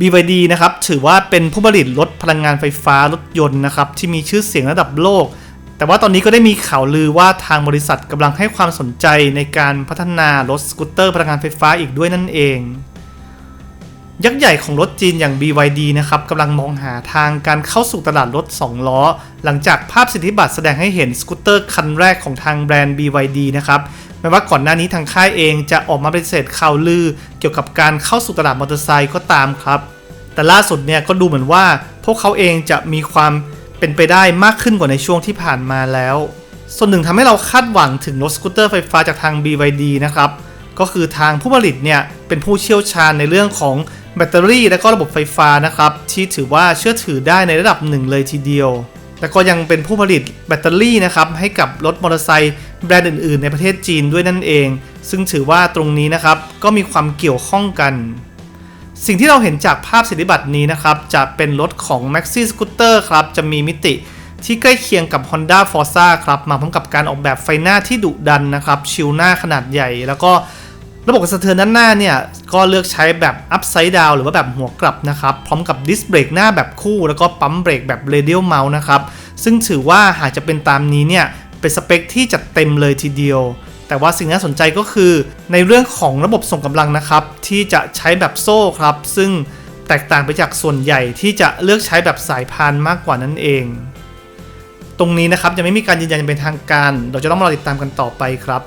BYD นะครับถือว่าเป็นผู้ผลิตรถพลังงานไฟฟ้ารถยนต์นะครับที่มีชื่อเสียงระดับโลก แต่ว่าตอนนี้ก็ได้มีข่าวลือว่าทางบริษัทกำลังให้ความสนใจในการพัฒนารถสกูตเตอร์พลังงานไฟฟ้าอีกด้วยนั่นเอง ยักษ์ใหญ่ของรถจีนอย่าง BYD นะครับกำลังมองหาทางการเข้าสู่ตลาดรถ 2 ล้อ หลังจากภาพสิทธิบัตรแสดงให้เห็นสกูตเตอร์คันแรกของทางแบรนด์ BYD นะครับแม้ว่าก่อนหน้านี้ทางค่ายเองจะออกมาเปฏิเสธข่าวลือ เกี่ยวกับการเข้าสู่ตลาดมอเตอร์ไซค์ก็ตามครับ แต่ล่าสุดเนี่ยก็ดูเหมือนว่า พวกเขาเองจะมีความเป็นไปได้มากขึ้นกว่าในช่วงที่ผ่านมาแล้ว ส่วนหนึ่งทำให้เราคาดหวังถึงรถสกูตเตอร์ไฟฟ้าจากทาง BYD นะครับก็คือทางผู้ผลิตเนี่ยเป็นผู้เชี่ยวชาญในเรื่องของ แบตเตอรี่และก็ระบบไฟฟ้านะครับที่ถือว่าเชื่อถือได้ในระดับหนึ่งเลยทีเดียวแต่ก็ยังเป็นผู้ผลิตแบตเตอรี่นะครับให้กับรถมอเตอร์ไซค์แบรนด์อื่นๆ ในประเทศจีนด้วยนั่นเอง ซึ่งถือว่าตรงนี้นะครับก็มีความเกี่ยวข้องกัน สิ่งที่เราเห็นจากภาพสิทธิบัตรนี้นะครับจะเป็นรถของ Maxi Scooter ครับจะมีมิติที่ใกล้เคียงกับ Honda Forza ครับมาพร้อมกับการออกแบบไฟหน้าที่ดุดันนะครับชิลหน้าขนาดใหญ่ แล้วก็ ระบบกระสะเทือนด้านหน้าเนี่ย ก็เลือกใช้แบบ Upside Down หรือว่าแบบหัวกลับนะครับ พร้อมกับดิสเบรกหน้าแบบคู่ แล้วก็ปั๊มเบรกแบบ Radial Mount นะครับ ซึ่งถือว่าหากจะเป็นตามนี้เนี่ย เป็นสเปคที่จัดเต็มเลยทีเดียว แต่ว่าสิ่งที่น่าสนใจก็คือ ในเรื่องของระบบส่งกำลังนะครับ ที่จะใช้แบบโซ่ครับ ซึ่งแตกต่างไปจากส่วนใหญ่ที่จะเลือกใช้แบบสายพานมากกว่านั่นเอง ตรงนี้นะครับยังไม่มีการยืนยันอย่างเป็นทางการ เราจะต้องรอติดตามกันต่อไปครับ